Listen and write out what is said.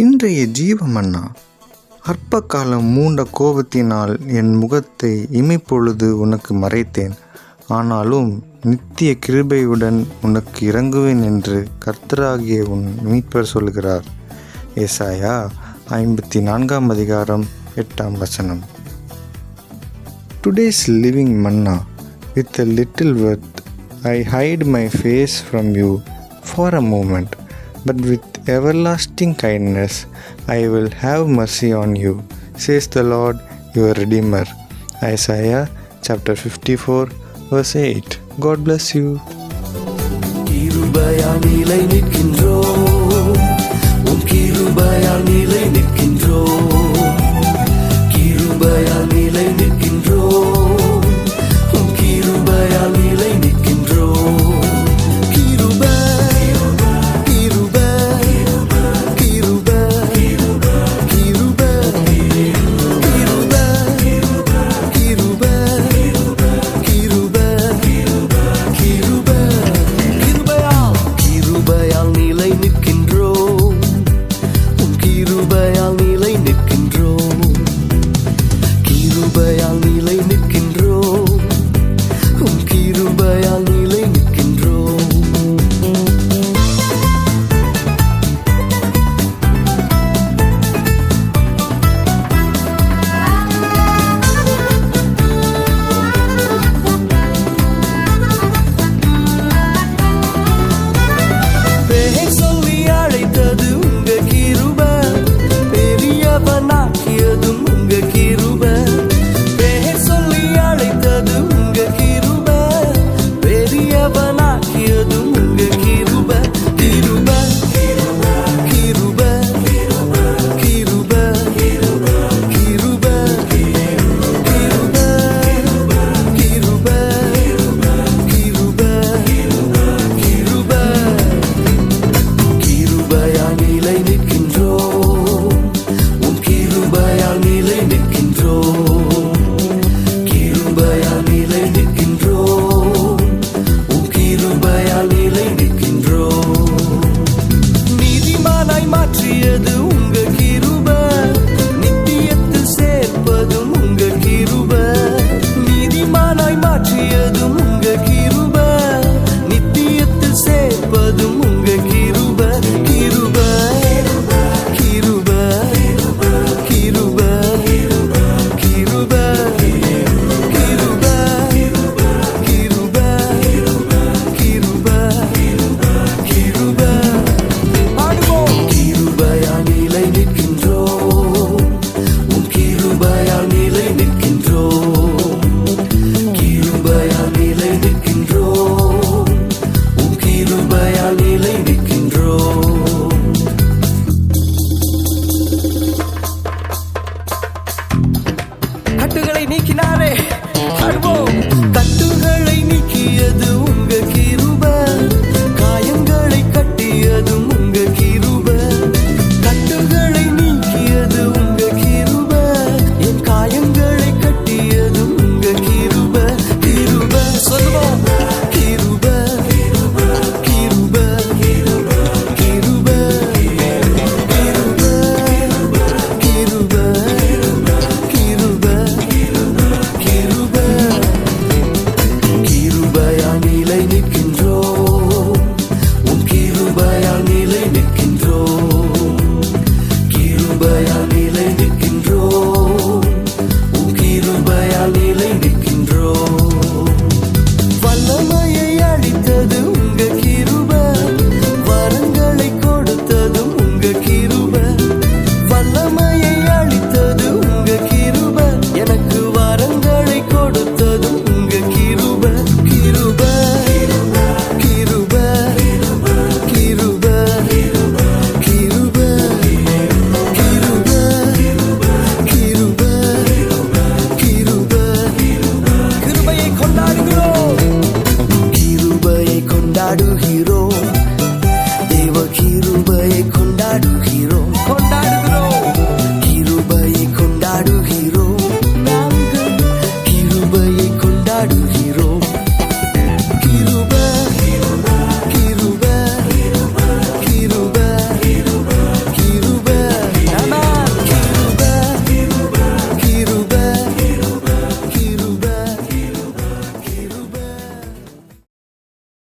இன்றைய ஜீவமன்னா அற்ப காலம் மூண்ட கோபத்தினால் என் முகத்தை இமைப்பொழுது உனக்கு மறைத்தேன். ஆனாலும் நித்திய கிருபையுடன் உனக்கு இறங்குவேன் என்று கர்த்தராகிய உன் மீட்பர் சொல்கிறார். ஏசாயா ஐம்பத்தி நான்காம் அதிகாரம் எட்டாம் வசனம். Today's living manna with a little worth I hide my face from you for a moment but with everlasting kindness I will have mercy on you, says the Lord your Redeemer. Isaiah chapter 54, verse 8. God bless you. உன் நிலை கட்டுகளை நீக்கினாரே. அனுபவம் கட்டுகளை நீக்கியது ಮಾತಾಡುಗಿರೋ